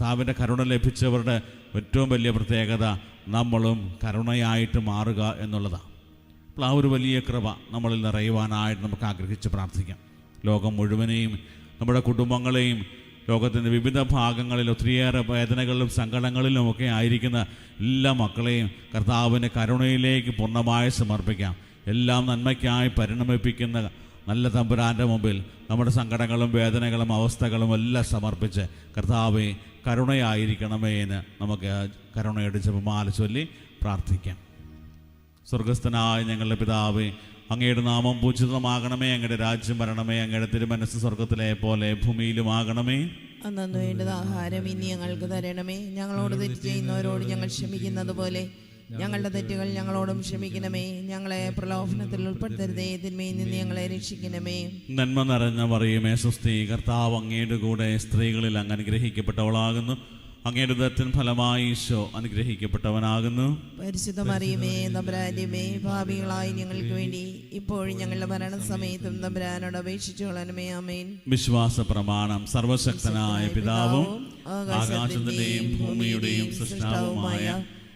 കർത്താവിന്റെ കരുണ ലഭിച്ചവരുടെ ഏറ്റവും വലിയ പ്രത്യേകത നമ്മളും കരുണയായിട്ട് മാറുക എന്നുള്ളതാണ്. അപ്പോൾ ആ ഒരു വലിയ കൃപ നമ്മളിൽ നിറയുവാനായിട്ട് നമുക്ക് ആഗ്രഹിച്ച് പ്രാർത്ഥിക്കാം. ലോകം മുഴുവനെയും നമ്മുടെ കുടുംബങ്ങളെയും ലോകത്തിന്റെ വിവിധ ഭാഗങ്ങളിൽ ഒത്തിരിയേറെ വേദനകളിലും സങ്കടങ്ങളിലും ഒക്കെ ആയിരിക്കുന്ന എല്ലാ മക്കളെയും കർത്താവിന്റെ കരുണയിലേക്ക് പൂർണമായി സമർപ്പിക്കാം. എല്ലാം നന്മയ്ക്കായി പരിണമിപ്പിക്കുന്ന നല്ല തമ്പുരാന്റെ മുമ്പിൽ നമ്മുടെ സങ്കടങ്ങളും വേദനകളും അവസ്ഥകളും എല്ലാം സമർപ്പിച്ച് കർത്താവെ കരുണയായിരിക്കണമേ എന്ന് നമുക്ക് കരുണയുടെ മാല ചൊല്ലി പ്രാർത്ഥിക്കാം. സ്വർഗസ്ഥനായ ഞങ്ങളുടെ പിതാവേ അങ്ങയുടെ നാമം പൂജിതമാകണമേ അങ്ങയുടെ രാജ്യം വരണമേ അങ്ങയുടെ തിരുമനസ് സ്വർഗത്തിലെ പോലെ ഭൂമിയിലുമാകണമേ. അന്നു വേണ്ടത് ആഹാരം ഇനി ഞങ്ങൾക്ക് തരണമേ. ഞങ്ങളോട് തെറ്റ് ചെയ്യുന്നവരോട് ഞങ്ങൾ ക്ഷമിക്കുന്നത് പോലെ ഞങ്ങളുടെ തെറ്റുകൾ ഞങ്ങളോടും ക്ഷമിക്കണമേ. ഞങ്ങളെ പ്രലോഭനത്തിൽ ഉൾപ്പെടുത്തരുതേ. തിന്മയിൽ നിന്ന് ഞങ്ങളെ രക്ഷിക്കണമേ. നന്മ നിറഞ്ഞ മറിയുമേ സുസ്ഥി കർത്താവ് അങ്ങയുടെ കൂടെ സ്ത്രീകളിൽ അങ്ങ് അനുഗ്രഹിക്കപ്പെട്ടവളാകുന്നു അങ്ങയുടെ ദത്തിൻ ഫലമായി ഈശോ അനുഗ്രഹിക്കപ്പെട്ടവനാകുന്നു. പരിശുദ്ധമറിയുമേ മറിയമേ തമ്പുരാന്റെമേ ഭാവികളായി ഞങ്ങൾക്ക് വേണ്ടി ഇപ്പോഴും ഞങ്ങളുടെ മരണസമയത്തും സമയത്തും അപേക്ഷിച്ചു കൊള്ളണമേ. അമേൻ വിശ്വാസ പ്രമാണം സർവശക്തനായ പിതാവും ആകാശത്തിന്റെയും ഭൂമിയുടെയും സൃഷ്ടാവുമായ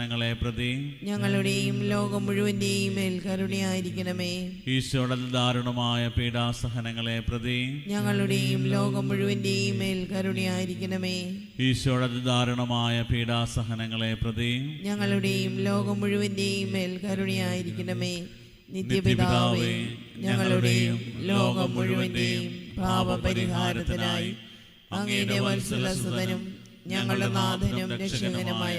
പീഡാസഹനങ്ങളെ പ്രതി ഞങ്ങളുടെയും ലോകം മുഴുവന്റെയും മേൽ കരുണയായിരിക്കണമേ. ഈശോയുടെ ദാരുണമായ പീഡാസഹനങ്ങളെ പ്രതി ഞങ്ങളുടെയും ലോകം മുഴുവന്റെയും മേൽ കരുണയായിരിക്കണമേ. ഈശോയുടെ ദാരുണമായ പീഡാസഹനങ്ങളെ പ്രതി ഞങ്ങളുടെയും ലോകം മുഴുവന്റെയും മേൽ കരുണയായിരിക്കണമേ. നിത്യപിതാവേ ഞങ്ങളുടെയും ലോകം മുഴുവന്റെയും പാപപരിഹാരത്തിനായി അങ്ങയുടെ വത്സലസുതനും ഞങ്ങളുടെ നാഥനും രക്ഷകനുമായ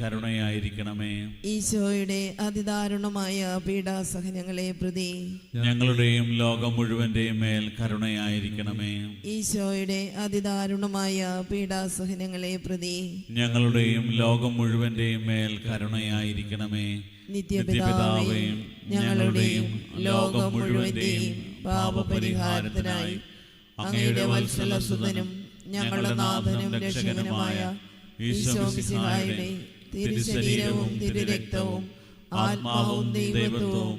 കരുണയായിരിക്കണമേ. ഈശോയുടെ അതിദാരുണമായ പീഡാസഹനങ്ങളെ പ്രതി ഞങ്ങളുടെയും ലോകം മുഴുവന്റെയും മേൽ കരുണയായിരിക്കണമേ. ഈശോയുടെ അതിദാരുണമായ പീഡാസഹനങ്ങളെ പ്രതി ഞങ്ങളുടെയും ലോകം മുഴുവന്റെയും മേൽ കരുണയായിരിക്കണമേ. നിത്യപിതാവേയും ഞങ്ങളുടെയും ലോകം മുഴുവന്റെയും പാപപരിഹാരത്തിനായി അങ്ങയുടെ വത്സലസുതനും ഞങ്ങളുടെ നാഥനും രക്ഷകനുമായ ഈശോ തിരുശരീരവും തിരുരക്തവും ആത്മാവും ദൈവത്വവും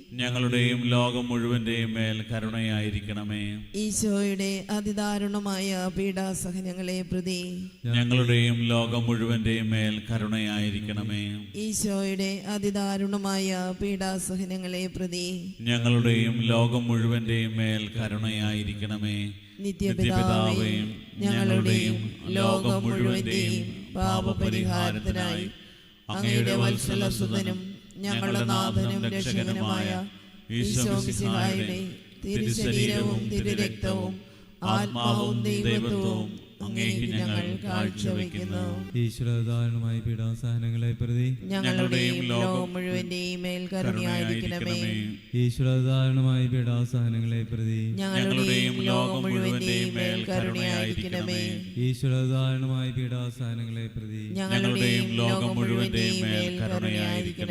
ഞങ്ങളുടെയും ലോകം മുഴുവന്റെയും മേൽ കരുണയായിരിക്കണമേ. ഈശോയുടെ അതിദാരുണമായ പീഡാസഹനങ്ങളെ പ്രതി ഞങ്ങളുടെയും ലോകം മുഴുവന്റെയും മേൽ കരുണയായിരിക്കണമേ. ഈശോയുടെ അതിദാരുണമായ പീഡാസഹനങ്ങളെ പ്രതി ഞങ്ങളുടെയും ലോകം മുഴുവന്റെയും മേൽ കരുണയായിരിക്കണമേ. നിത്യപിതാവേയും ഞങ്ങളുടെയും ലോകം മുഴുവന്റെയും പാപപരിഹാരത്തിനായി അങ്ങയുടെ വത്സലസുതനും ഞങ്ങളുടെ നാഥനും രക്ഷകനുമായ തിരുശരീരവും തിരുരക്തവും ആത്മാവും ദൈവത്വവും അങ്ങേക്ക് ഞങ്ങൾ കാഴ്ചവെക്കുന്നു. ഈശ്വരധാരണമായ പീഡാസഹനങ്ങളെ പ്രതി ഞങ്ങളുടെയും ലോകം മുഴുവന്റെയും മേൽ കരുണയായിരിക്കണമേ. ഈശ്വരധാരണമായ പീഡാസഹനങ്ങളെ പ്രതി ഞങ്ങളുടെയും ലോകം മുഴുവന്റെയും മേൽ കരുണയായിരിക്കണമേ. ഈശ്വരധാരണമായ പീഡാസഹനങ്ങളെ പ്രതി ഞങ്ങളുടെയും ലോകം മേൽ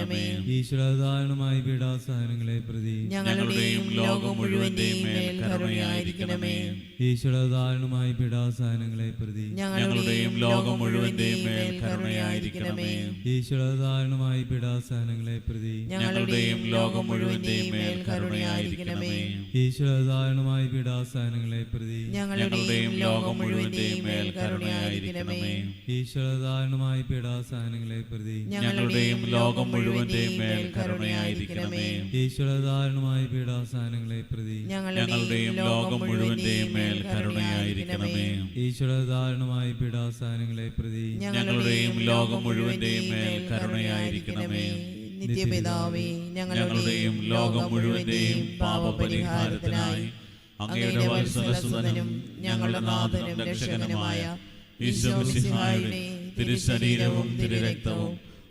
കരുണയായിരിക്കണമേ ഈശ്വരധാരണമായ പീഡാസഹനങ്ങളെ പ്രതി ഞങ്ങളുടെയും ലോകം മുഴുവന്റെയും മേൽ കരുണയായിരിക്കണമേ. ഈശ്വരധാരണമായ പീഡാസഹനങ്ങളെ പ്രതി ഞങ്ങളുടെയും ലോകം മുഴുവന്റെയും മേൽ കരുണയായിരിക്കണമേ. ഈശ്വരധാരണമായ പീഡാസഹനങ്ങളെ പ്രതി ഞങ്ങളുടെയും ലോകം മുഴുവന്റെയും മേൽ കരുണയായിരിക്കണമേ. ഈശ്വരധാരണമായ പീഡാസഹനങ്ങളെ പ്രതി ഞങ്ങളുടെയും ലോകം മുഴുവന്റെയും മേൽ കരുണയായിരിക്കണമേ. ഈശ്വരധാരണമായ പീഡാസഹനങ്ങളെ പ്രതി ഞങ്ങളുടെയും ലോകം മുഴുവന്റെയും മേൽ കരുണയായിരിക്കണമേ. ഈശ്വരധാരണമായ പീഡാസഹനങ്ങളെ പ്രതി. ഞങ്ങളുടെയും ലോകം മുഴുവന്റെയും മേൽ കരുണയായിരിക്കണമേ. ഈശ്വരധാരണമായ പീഡാസഹനങ്ങളെ പ്രതി. ഞങ്ങളുടെയും ലോകം മുഴുവന്റെയും മേൽ കരുണയായിരിക്കണമേ. നിത്യപിതാവേ ഞങ്ങളുടെയും ലോകം മുഴുവന്റെയും പാപപരിഹാരത്തിനായി അങ്ങയുടെ വത്സലസുതനും ഞങ്ങളുടെ നാഥനും രക്ഷകനുമായ ഈശോ മിശിഹായുടെ തിരുശരീരവും തിരുരക്തവും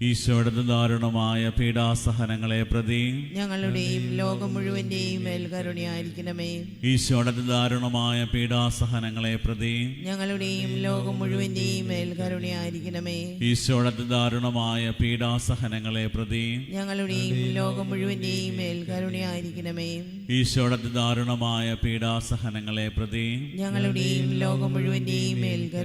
ഈശോയുടെ ദാരുണമായ പീഡാസഹനങ്ങളെ പ്രതി ഞങ്ങളുടെയും ലോകം മുഴുവന്റെയും മേൽ കരുണയായിരിക്കണമേ ഈശോയുടെ ദാരുണമായ പീഡാസഹനങ്ങളെ പ്രതി ഞങ്ങളുടെയും ലോകം മുഴുവന്റെയും മേൽ കരുണയായിരിക്കണമേ ഈശോയുടെ ദാരുണമായ പീഡാസഹനങ്ങളെ പ്രതി ഞങ്ങളുടെയും ലോകം മുഴുവന്റെയും മേൽ കരുണയായിരിക്കണമേ ഈശോയുടെ ദാരുണമായ പീഡാസഹനങ്ങളെ പ്രതി ഞങ്ങളുടെയും ലോകം മുഴുവന്റെയും മേൽ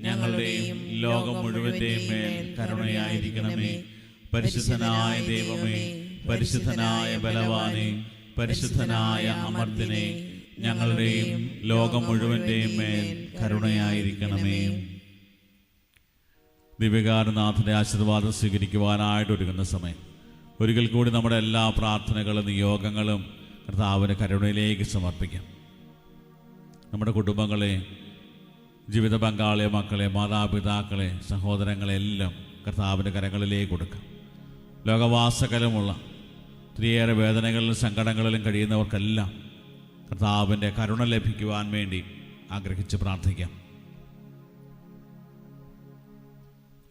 ഞങ്ങളുടെയും ലോകം മുഴുവന്റെയും മേൽ കരുണയായിരിക്കണമേ. പരിശുദ്ധനായ ദൈവമേ പരിശുദ്ധനായ ബലവാനെ പരിശുദ്ധനായ അമർത്തിനെ ഞങ്ങളുടെയും ലോകം മുഴുവന്റെയും മേൽ കരുണയായിരിക്കണമേ. ദിവ്യകാരനാഥന്റെ ആശീർവാദം സ്വീകരിക്കുവാനായിട്ട് ഒരുങ്ങുന്ന സമയം. ഒരിക്കൽ കൂടി നമ്മുടെ എല്ലാ പ്രാർത്ഥനകളും നിയോഗങ്ങളും കർത്താവിന് കരുണയിലേക്ക് സമർപ്പിക്കാം. നമ്മുടെ കുടുംബങ്ങളെ ജീവിത പങ്കാളിയെ മക്കളെ മാതാപിതാക്കളെ സഹോദരങ്ങളെ എല്ലാം കർത്താവിന്റെ കരങ്ങളിലേക്ക് കൊടുക്കാം. ലോകവാസകലമുള്ള ഒത്തിരിയേറെ വേദനകളിലും സങ്കടങ്ങളിലും കഴിയുന്നവർക്കെല്ലാം കർത്താവിന്റെ കരുണ ലഭിക്കുവാൻ വേണ്ടി ആഗ്രഹിച്ച് പ്രാർത്ഥിക്കാം.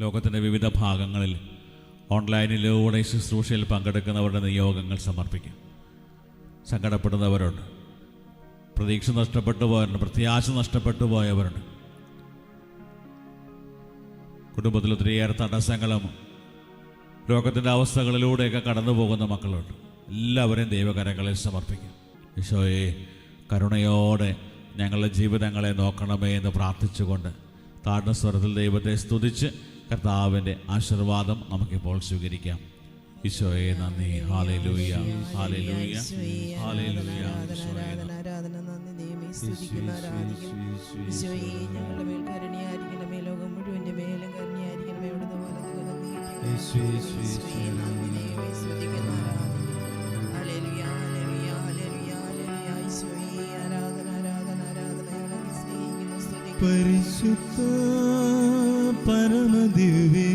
ലോകത്തിന്റെ വിവിധ ഭാഗങ്ങളിൽ ഓൺലൈനിലൂടെ ശുശ്രൂഷയിൽ പങ്കെടുക്കുന്നവരുടെ നിയോഗങ്ങൾ സമർപ്പിക്കും. സങ്കടപ്പെടുന്നവരുണ്ട്. പ്രതീക്ഷ നഷ്ടപ്പെട്ടു പോയവരുണ്ട് പ്രത്യാശ നഷ്ടപ്പെട്ടു പോയവരുണ്ട് കുടുംബത്തിൽ ഒത്തിരിയേറെ തടസ്സങ്ങളും ലോകത്തിന്റെ അവസ്ഥകളിലൂടെയൊക്കെ കടന്നു പോകുന്ന മക്കളുണ്ട്. എല്ലാവരെയും ദൈവകരങ്ങളിൽ സമർപ്പിക്കും. ഈശോയെ കരുണയോടെ ഞങ്ങളുടെ ജീവിതങ്ങളെ നോക്കണമേ എന്ന് പ്രാർത്ഥിച്ചുകൊണ്ട് താഴ്ന്ന സ്വരത്തിൽ ദൈവത്തെ സ്തുതിച്ച് കർത്താവിന്റെ ആശീർവാദം നമുക്കിപ്പോൾ സ്വീകരിക്കാം. ഈശോയെ നന്ദി. ഹാലലൂയ ഹാലലൂയ ഈശോയെ ആരാധന നന്ദി. ഞങ്ങളുടെ മേൽ പരിശുദ്ധ പരമദിവ്യ